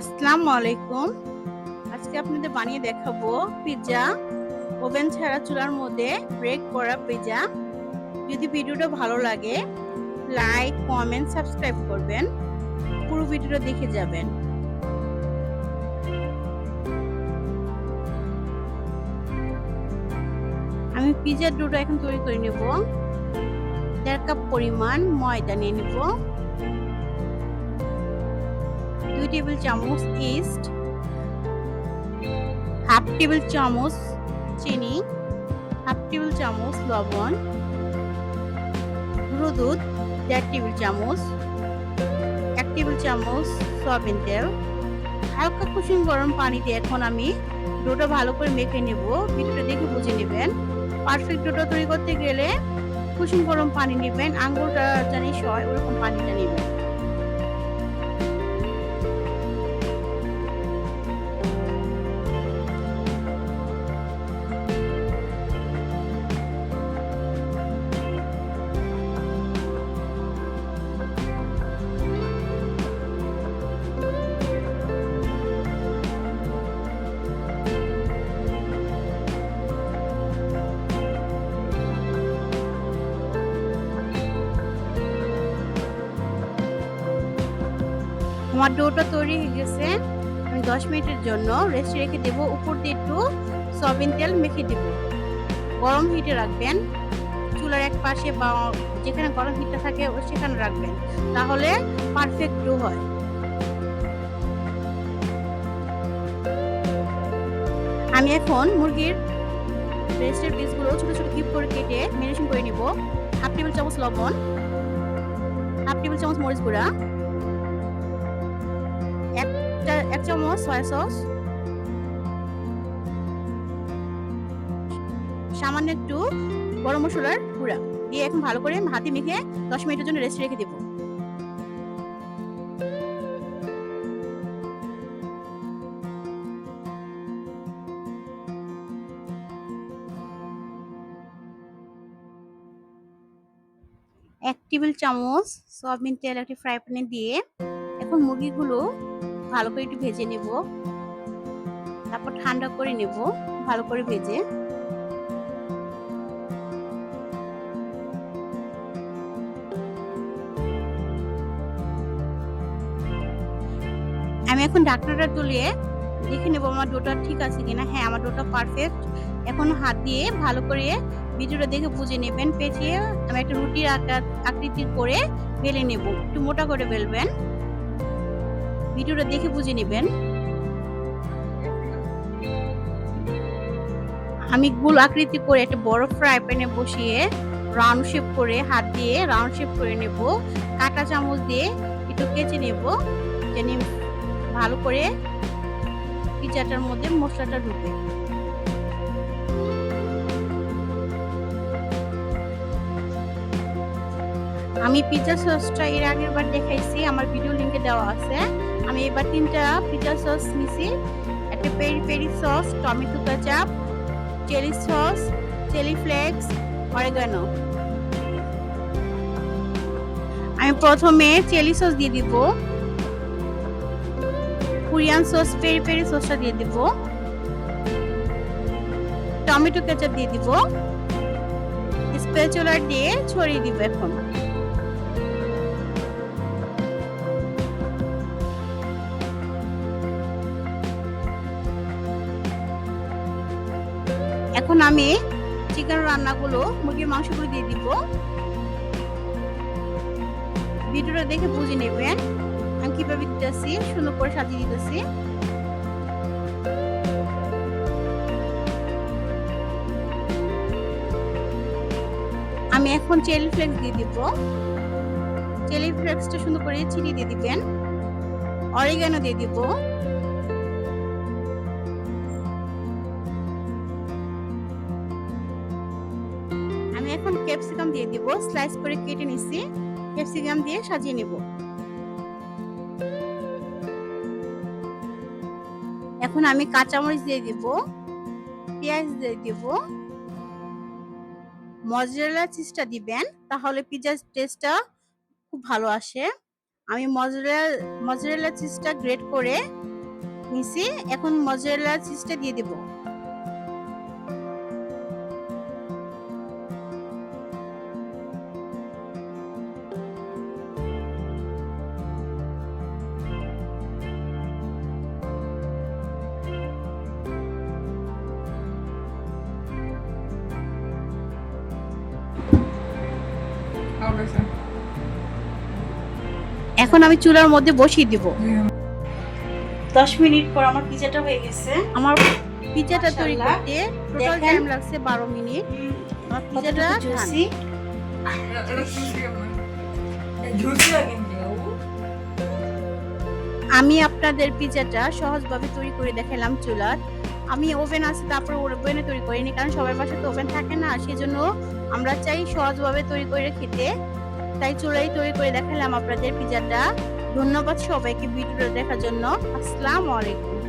আসসালামু আলাইকুম আজকে আপনাদের বানিয়ে দেখাবো পিৎজা ওভেন ছাড়া চুলার মধ্যে ব্রেক করা পিৎজা যদি ভিডিওটা ভালো লাগে লাইক কমেন্ট সাবস্ক্রাইব করবেন। পুরো ভিডিওটা দেখে যাবেন। আমি পিৎজার ডোটা এখন তৈরি করে নেব। দেড় কাপ পরিমাণ ময়দা নিয়ে নেব। টেবিল চামচ ইস্ট হাফ টেবিল চামচ চিনি হাফ টেবিল চামচ লবণ গুঁড়ো দুধ, দেড় টেবিল চামচ এক টেবিল চামচ সয়াবিন তেল, হালকা কুসুম গরম পানিতে এখন আমি ডোটা ভালো করে মেখে নেব ভিডিওটা দেখে বুঝে নেবেন। পারফেক্ট ডোটা তৈরি করতে গেলে কুসুম গরম পানি নেবেন আঙ্গুলটা জানি সয়, ওরকম পানিটা নেবেন। আমার ডোটা তৈরি হয়ে গেছে। আমি দশ মিনিটের জন্য রেস্টে রেখে দেব। উপর দিয়ে একটু সয়াবিন তেল মেখে দেব। গরম হিটে রাখবেন। চুলার এক পাশে বা যেখানে গরম হিটটা থাকে ও সেখানে রাখবেন। তাহলে পারফেক্ট ডো হয়। আমি এখন মুরগির ব্রেস্টের পিসগুলো ছোটো ছোটো কিপ করে কেটে মেরিনেশন করে নিব। হাফ টেবিল চামচ লবণ, হাফ টেবিল চামচ মরিচ গুঁড়া এক চামচ সয়া সস সামান্য একটু গরম মশলার গুঁড়া দিয়ে এখন ভালো করে হাতে মেখে দশ মিনিটের জন্য রেস্ট রেখে দেবো। এক টেবিল চামচ সয়াবিন তেল একটি ফ্রাই প্যানে দিয়ে এখন মুরগিগুলো ভালো করে একটু ভেজে নেব। তারপর ঠান্ডা করে নেব, ভালো করে ভেজে। আমি এখন ডাক্তারটা তুলিয়ে দেখে নেব আমার ডোটা ঠিক আছে কিনা। হ্যাঁ আমার ডোটা পারফেক্ট এখন হাত দিয়ে ভালো করে ভিডিওটা দেখে বুঝে নেবেন। পেঁচিয়ে আমি একটা রুটির আকৃতির করে বেলে নেব। একটু মোটা করে বেলবেন। ভিডিওটা দেখে বুঝে নেবেন। আমি গোল আকৃতি করে একটা বড় ফ্রাই প্যানে বসিয়ে রাউন্ড শেপ করে হাত দিয়ে রাউন্ড শেপ করে নেব। কাটা চামচ দিয়ে একটু কেচে নেব, যেন ভালো করে পিজাটার মধ্যে মশলাটা ঢুকে। আমি পিৎজা সসটা এর আগের বার দেখাইছি, আমার ভিডিও লিংকে দেওয়া আছে। আমি এবার তিনটা পিৎজা সস নিছি। একটা peri peri sauce tomato ketchup chili sauce chili flakes oregano আমি প্রথমে চিলি সস দিয়ে দিব। কোরিয়ান সস পেরি পেরি সসটা দিয়ে দিব। টমেটো কেচাপ দিয়ে দিব। স্পেচুলার দিয়ে ছড়িয়ে দিব এখন। এখন আমি চিকেন রান্নাগুলো মুরগির মাংসগুলো দিয়ে দিব। ভিডিওটা দেখে বুঝে নেবেন আমি কীভাবে দিতেছি, সুন্দর করে সাজিয়ে দিতেছি। আমি এখন চেলি ফ্লেক্স দিয়ে দিব। চেলি ফ্লেক্সটা সুন্দর করে চিনি দিয়ে দিবেন। অরিগানো দিয়ে দিব। ক্যাপসিকাম দিয়ে দিব, স্লাইস করে কেটে নিছি, ক্যাপসিকাম দিয়ে সাজিয়ে নেব। এখন আমি কাঁচামরিচ দিয়ে দিব, পেঁয়াজ দিয়ে দিব। মজরেলা চিজটা দিবেন, তাহলে পিজার টেস্টটা খুব ভালো আসে। আমি মজরেলা মজরেলা চিজটা গ্রেট করে নিছি, এখন মজরেলা চিজটা দিয়ে দেব। এখন আমি চুলার মধ্যে বসিয়ে দিব। দশ মিনিট পর আমার পিজাটা হয়ে গেছে। আমার পিজাটা তৈরি করতে টোটাল টাইম লাগছে বারো মিনিট। আমার পিজাটা জুসি আমি আপনাদের পিজাটা সহজভাবে তৈরি করে দেখালাম চুলার। আমি ওভেন আছে তারপরে ওভেনে তৈরি করিনি কারণ সবার বাসায় তো ওভেন থাকে না সেজন্য আমরা চাই সহজভাবে তৈরি করে খেতে। তাই চুলাই তৈরি করে দেখালাম আপনাদের পিজাটা। ধন্যবাদ সবাইকে ভিডিওটা দেখার জন্য। আসসালামু আলাইকুম।